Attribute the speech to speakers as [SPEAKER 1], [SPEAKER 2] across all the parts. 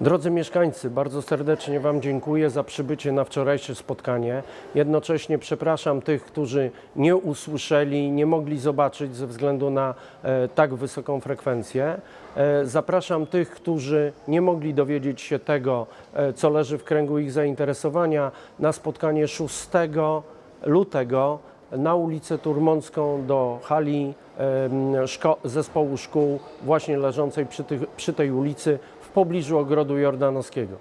[SPEAKER 1] Drodzy mieszkańcy, bardzo serdecznie Wam dziękuję za przybycie na wczorajsze spotkanie. Jednocześnie przepraszam tych, którzy nie usłyszeli, nie mogli zobaczyć ze względu na e, tak wysoką frekwencję. E, zapraszam tych, którzy nie mogli dowiedzieć się tego, e, co leży w kręgu ich zainteresowania, na spotkanie 6 lutego na ulicę Turmącką do hali szko- zespołu szkół właśnie leżącej przy, tych, przy tej ulicy w pobliżu ogrodu jordanowskiego.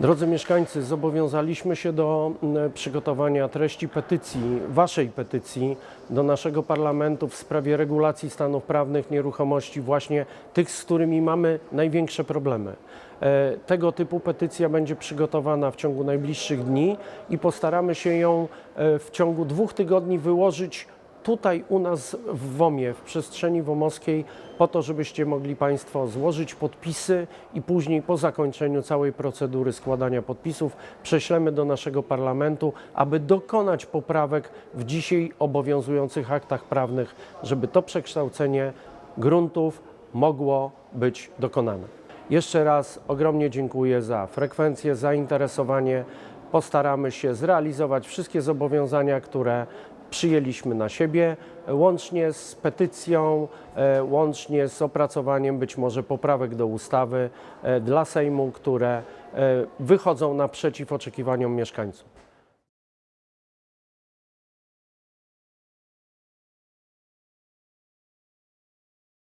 [SPEAKER 1] Drodzy mieszkańcy, zobowiązaliśmy się do przygotowania treści petycji, waszej petycji do naszego parlamentu w sprawie regulacji stanów prawnych nieruchomości, właśnie tych, z którymi mamy największe problemy. E, Tego typu petycja będzie przygotowana w ciągu najbliższych dni i postaramy się ją e, w ciągu dwóch tygodni wyłożyć tutaj u nas w WOMie, w przestrzeni womowskiej, po to, żebyście mogli Państwo złożyć podpisy i później po zakończeniu całej procedury składania podpisów prześlemy do naszego parlamentu, aby dokonać poprawek w dzisiaj obowiązujących aktach prawnych, żeby to przekształcenie gruntów mogło być dokonane. Jeszcze raz ogromnie dziękuję za frekwencję, zainteresowanie. Postaramy się zrealizować wszystkie zobowiązania, które przyjęliśmy na siebie, łącznie z petycją, e, łącznie z opracowaniem być może poprawek do ustawy e, dla Sejmu, które e, wychodzą naprzeciw oczekiwaniom mieszkańców.